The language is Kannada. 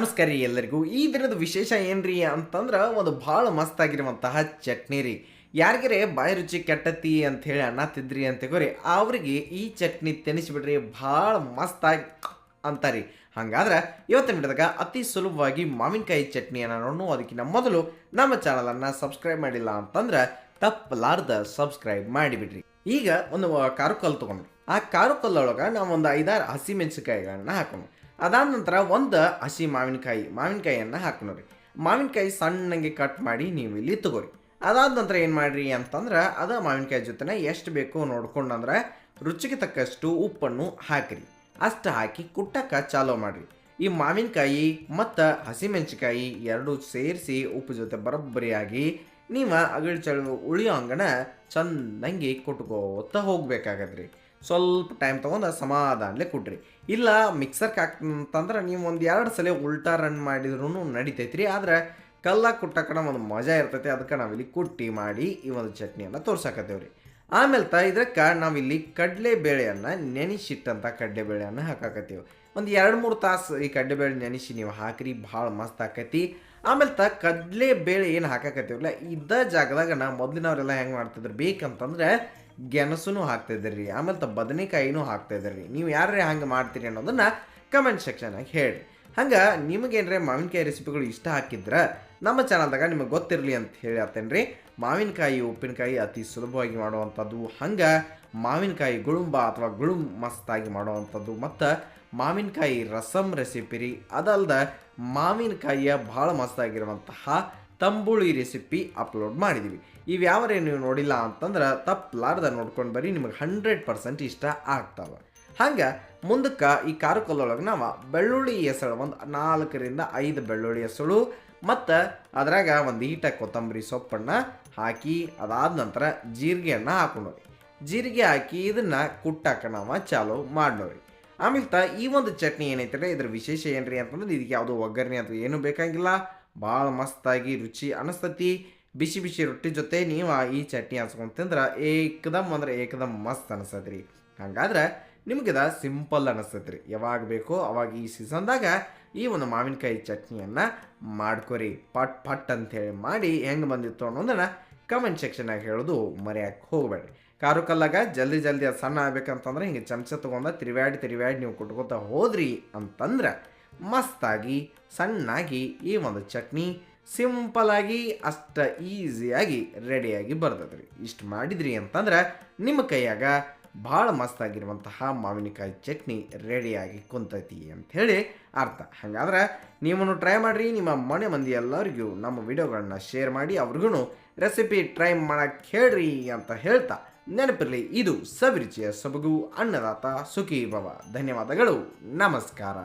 ನಮಸ್ಕಾರ ಎಲ್ಲರಿಗೂ. ಈ ದಿನದ ವಿಶೇಷ ಏನ್ರಿ ಅಂತಂದ್ರೆ ಒಂದು ಭಾಳ ಮಸ್ತ್ ಆಗಿರುವಂತಹ ಚಟ್ನಿ ರೀ. ಯಾರಿಗೆ ಬಾಯಿ ರುಚಿ ಕೆಟ್ಟತಿ ಅಂತ ಹೇಳಿ ಅನ್ನತ್ತಿದ್ರಿ ಅಂತ ಗೊರಿ ಅವ್ರಿಗೆ ಈ ಚಟ್ನಿ ತಿನ್ನಿಸ್ಬಿಡ್ರಿ ಭಾಳ ಆಗಿ ಅಂತಾರಿ ಹಂಗಾದ್ರೆ ಇವತ್ತಿನ ಬಿಡಿದಾಗ ಅತಿ ಸುಲಭವಾಗಿ ಮಾವಿನಕಾಯಿ ಚಟ್ನಿಯನ್ನು ನೋಡೋಣ ಅದಕ್ಕಿಂತ ಮೊದಲು ನಮ್ಮ ಚಾನಲನ್ನು ಸಬ್ಸ್ಕ್ರೈಬ್ ಮಾಡಿಲ್ಲ ಅಂತಂದ್ರೆ ತಪ್ಪಲಾರ್ದ ಸಬ್ಸ್ಕ್ರೈಬ್ ಮಾಡಿಬಿಡ್ರಿ. ಈಗ ಒಂದು ಕಾರು ಕಲ್ಲು ತೊಗೊಂಡ್ರು ಆ ಕಾರು ಕಲ್ಲೊಳಗೆ ನಾವು ಒಂದು ಐದಾರು ಹಸಿ ಹಾಕೊಂಡು ಅದಾದ ನಂತರ ಒಂದು ಹಸಿ ಮಾವಿನಕಾಯಿ, ಮಾವಿನಕಾಯಿಯನ್ನು ಹಾಕ್ನೋರಿ ಮಾವಿನಕಾಯಿ ಸಣ್ಣಗೆ ಕಟ್ ಮಾಡಿ ನೀವು ಇಲ್ಲಿ ತಗೋರಿ. ಅದಾದ ನಂತರ ಏನು ಮಾಡಿರಿ ಅಂತಂದ್ರೆ ಅದು ಮಾವಿನಕಾಯಿ ಜೊತೆನ ಎಷ್ಟು ಬೇಕೋ ನೋಡ್ಕೊಂಡಂದ್ರೆ ರುಚಿಗೆ ತಕ್ಕಷ್ಟು ಉಪ್ಪನ್ನು ಹಾಕಿರಿ. ಅಷ್ಟು ಹಾಕಿ ಕುಟ್ಟಕ್ಕೆ ಚಾಲೋ ಮಾಡಿರಿ. ಈ ಮಾವಿನಕಾಯಿ ಮತ್ತು ಹಸಿಮೆಣಸಿಕಾಯಿ ಎರಡು ಸೇರಿಸಿ ಉಪ್ಪು ಜೊತೆ ಬರೋಬ್ಬರಿಯಾಗಿ ನೀವು ಅಗಳ ಚಳು ಉಳಿಯೋ ಹಂಗನ ಚೆಂದಂಗೆ ಕುಟ್ಕೋತ ಹೋಗ್ಬೇಕಾಗದ್ರಿ ಸ್ವಲ್ಪ ಟೈಮ್ ತೊಗೊಂಡು ಸಮಾಧಾನಲೆ ಕುಡ್ರಿ. ಇಲ್ಲ ಮಿಕ್ಸರ್ಗೆ ಹಾಕ್ತಂದ್ರೆ ನೀವು ಒಂದು ಎರಡು ಸಲ ಉಲ್ಟಾ ರನ್ ಮಾಡಿದ್ರು ರೀ ಆದ್ರೆ ಕಲ್ಲಾಗ ಕುಟ್ಟಕಣ ಒಂದು ಮಜಾ ಇರ್ತೈತಿ ಅದಕ್ಕೆ ನಾವಿಲ್ಲಿ ಕುಟ್ಟಿ ಮಾಡಿ ಈ ಒಂದು ಚಟ್ನಿಯನ್ನು ತೋರ್ಸಾಕತ್ತೇವ್ರಿ. ಆಮೇಲೆ ತ ಇದಕ್ಕೆ ನಾವಿಲ್ಲಿ ಕಡಲೆಬೇಳೆಯನ್ನು ನೆನೆಸಿಟ್ಟಂಥ ಕಡಲೆಬೇಳೆಯನ್ನು ಹಾಕಾಕತ್ತೀವಿ. ಒಂದು ಎರಡು ಮೂರು ತಾಸು ಈ ಕಡಲೆಬೇಳೆ ನೆನೆಸಿ ನೀವು ಹಾಕ್ರಿ, ಭಾಳ ಮಸ್ತ್ ಆಕೈತಿ. ಆಮೇಲೆ ತ ಕಡಲೆಬೇಳೆ ಏನು ಹಾಕಾಕತ್ತೀವಲ್ಲ ಇದ್ದ ಜಾಗದಾಗ ನಾ ಮೊದಲಿನವರೆಲ್ಲ ಹೆಂಗೆ ಮಾಡ್ತಿದ್ರು ಬೇಕಂತಂದ್ರೆ ಗೆಣಸುನು ಹಾಕ್ತಿದ್ರಿ ರೀ ಆಮೇಲೆ ತ ಬದನೆಕಾಯಿನೂ ಹಾಕ್ತಿದ್ರಿ ರೀ ನೀವು ಯಾರೇ ಹಂಗೆ ಮಾಡ್ತೀರಿ ಅನ್ನೋದನ್ನು ಕಮೆಂಟ್ ಸೆಕ್ಷನಾಗ ಹೇಳ್ರಿ. ಹಂಗೆ ನಿಮಗೇನ್ರೆ ಮಾವಿನಕಾಯಿ ರೆಸಿಪಿಗಳು ಇಷ್ಟ ಹಾಕಿದ್ರೆ ನಮ್ಮ ಚಾನಲ್ದಾಗ ನಿಮಗೆ ಗೊತ್ತಿರಲಿ ಅಂತ ಹೇಳಿ ರೀ ಮಾವಿನಕಾಯಿ, ಉಪ್ಪಿನಕಾಯಿ ಅತಿ ಸುಲಭವಾಗಿ ಮಾಡುವಂಥದ್ದು, ಹಂಗೆ ಮಾವಿನಕಾಯಿ ಗುಳುಂಬ ಅಥವಾ ಗುಳುಂ ಮಸ್ತಾಗಿ ಮಾಡುವಂಥದ್ದು, ಮತ್ತು ಮಾವಿನಕಾಯಿ ರಸಮ್ ರೆಸಿಪಿ ರೀ ಅದಲ್ಲದೆ ಮಾವಿನಕಾಯಿಯ ಭಾಳ ಮಸ್ತಾಗಿರುವಂತಹ ತಂಬುಳಿ ರೆಸಿಪಿ ಅಪ್ಲೋಡ್ ಮಾಡಿದ್ದೀವಿ ಇವ್ಯಾವರೇ ನೀವು ನೋಡಿಲ್ಲ ಅಂತಂದ್ರೆ ತಪ್ಪಲಾರ್ದ ನೋಡ್ಕೊಂಡು ಬರೀ, ನಿಮಗೆ ಹಂಡ್ರೆಡ್ ಪರ್ಸೆಂಟ್ ಇಷ್ಟ ಆಗ್ತಾವೆ. ಹಂಗೆ ಮುಂದಕ್ಕೆ ಈ ಕಾರಕೊಲ್ಲೊಳಗೆ ನಾವು ಬೆಳ್ಳುಳ್ಳಿ ಹೆಸಳು ಒಂದು ನಾಲ್ಕರಿಂದ ಐದು ಬೆಳ್ಳುಳ್ಳಿ ಹೆಸಳು ಮತ್ತು ಅದ್ರಾಗ ಒಂದು ಈಟ, ಕೊತ್ತಂಬರಿ, ಸೊಪ್ಪನ್ನು ಹಾಕಿ ಅದಾದ ನಂತರ ಜೀರಿಗೆಯನ್ನು ಹಾಕೊಂಡೋಗಿ ಜೀರಿಗೆ ಹಾಕಿ ಇದನ್ನು ಕುಟ್ಟಾಕ ನಾವು ಚಾಲು ಮಾಡೋರಿ ಆಮೇಲೆ ತ ಈ ಒಂದು ಚಟ್ನಿ ಏನೈತೆ ಇದ್ರ ವಿಶೇಷ ಏನ್ರಿ ಅಂತಂದ್ರೆ ಇದಕ್ಕೆ ಯಾವುದೋ ಒಗ್ಗರಣೆ ಅಂತ ಏನೂ ಬೇಕಾಗಿಲ್ಲ. ಭಾಳ ಮಸ್ತಾಗಿ ರುಚಿ ಅನಿಸ್ತತಿ. ಬಿಸಿ ಬಿಸಿ ರೊಟ್ಟಿ ಜೊತೆ ನೀವು ಈ ಚಟ್ನಿ ಹಚ್ಕೊಂಡು ತಿಂದ್ರೆ ಏಕದಮ್ ಅಂದ್ರೆ ಏಕದಮ್ ಮಸ್ತ್ ಅನಿಸ್ತದೆ ರೀ ಹಂಗಾದ್ರೆ ನಿಮಗಿದ ಸಿಂಪಲ್ ಅನಿಸ್ತೈತಿ ರೀ ಯಾವಾಗ ಬೇಕೋ ಅವಾಗ ಈ ಸೀಸನ್ದಾಗ ಈ ಒಂದು ಮಾವಿನಕಾಯಿ ಚಟ್ನಿಯನ್ನು ಮಾಡ್ಕೊರಿ. ಪಟ್ ಪಟ್ ಅಂತೇಳಿ ಮಾಡಿ ಹೆಂಗೆ ಬಂದಿತ್ತು ಅನ್ನೋದನ್ನ ಕಮೆಂಟ್ ಸೆಕ್ಷನಾಗ ಹೇಳೋದು ಮರೆಯಕ್ಕೆ ಹೋಗಬೇಡ್ರಿ. ಕಾರು ಕಲ್ಲಾಗ ಜಲ್ದಿ ಜಲ್ದಿ ಅದು ಸಣ್ಣ ಆಗ್ಬೇಕಂತಂದ್ರೆ ಹಿಂಗೆ ಚಮಚ ತೊಗೊಂಡ ತಿರುವ್ಯಾಡಿ ತಿರುವ್ಯಾಡಿ ನೀವು ಕುಟ್ಕೋತಾ ಹೋದ್ರಿ ಅಂತಂದ್ರೆ ಮಸ್ತಾಗಿ, ಸಣ್ಣಾಗಿ ಈ ಒಂದು ಚಟ್ನಿ ಸಿಂಪಲಾಗಿ ಅಷ್ಟ ಈಸಿಯಾಗಿ ರೆಡಿಯಾಗಿ ಬರ್ತದ್ರಿ. ಇಷ್ಟು ಮಾಡಿದ್ರಿ ಅಂತಂದ್ರೆ ನಿಮ್ಮ ಕೈಯಾಗ ಭಾಳ ಮಸ್ತಾಗಿರುವಂತಹ ಮಾವಿನಕಾಯಿ ಚಟ್ನಿ ರೆಡಿಯಾಗಿ ಕುಂತೈತಿ ಅಂಥೇಳಿ ಅರ್ಥ. ಹಾಗಾದ್ರೆ ನೀವನ್ನು ಟ್ರೈ ಮಾಡಿರಿ, ನಿಮ್ಮ ಮನೆ ಮಂದಿ ಎಲ್ಲರಿಗೂ ನಮ್ಮ ವಿಡಿಯೋಗಳನ್ನ ಶೇರ್ ಮಾಡಿ ಅವ್ರಿಗೂ ರೆಸಿಪಿ ಟ್ರೈ ಮಾಡಕ್ಕೆ ಹೇಳ್ರಿ ಅಂತ ಹೇಳ್ತಾ ನೆನಪಿರಲಿ, ಇದು ಸವಿರುಚಿಯ ಸೊಬಗು ಅನ್ನದಾತ ಸುಖಿ ಭವ ಧನ್ಯವಾದಗಳು, ನಮಸ್ಕಾರ.